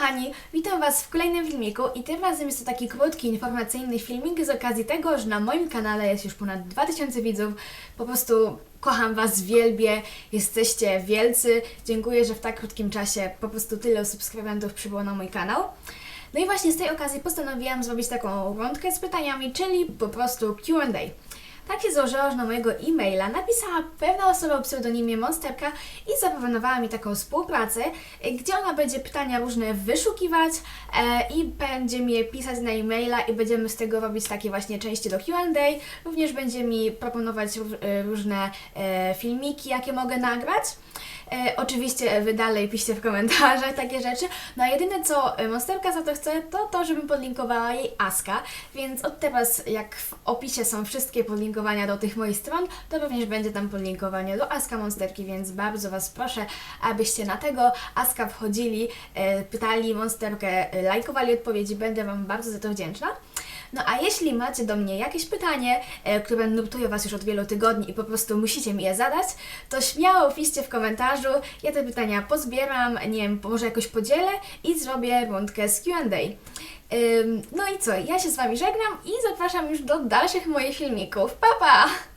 kochani, witam Was w kolejnym filmiku i tym razem jest to taki krótki, informacyjny filmik z okazji tego, że na moim kanale jest już ponad 2000 widzów. Po prostu kocham Was, wielbię, jesteście wielcy. Dziękuję, że w tak krótkim czasie po prostu tyle subskrybentów przybyło na mój kanał. No i właśnie z tej okazji postanowiłam zrobić taką rundkę z pytaniami, czyli po prostu Q&A. Tak się złożyło, że na mojego e-maila napisała pewna osoba o pseudonimie Monsterka i zaproponowała mi taką współpracę, gdzie ona będzie pytania różne wyszukiwać e, i będzie mi je pisać na e-maila i będziemy z tego robić takie właśnie części do Q&A. Również będzie mi proponować y, różne e, filmiki, jakie mogę nagrać. E, oczywiście wy dalej piszcie w komentarzach takie rzeczy. No a jedyne co e, Monsterka za to chce, to to, żebym podlinkowała jej Aska, więc od teraz jak w opisie są wszystkie podlinkowania do tych moich stron, to również będzie tam podlinkowanie do Aska Monsterki, więc bardzo Was proszę, abyście na tego Aska wchodzili, e, pytali Monsterkę, e, lajkowali odpowiedzi, będę Wam bardzo za to wdzięczna. No a jeśli macie do mnie jakieś pytanie, e, które nurtuje Was już od wielu tygodni i po prostu musicie mi je zadać, to śmiało piszcie w komentarzu. Ja te pytania pozbieram, nie wiem, może jakoś podzielę i zrobię rundkę z Q&A. No i co, ja się z Wami żegnam i zapraszam już do dalszych moich filmików. Pa, pa!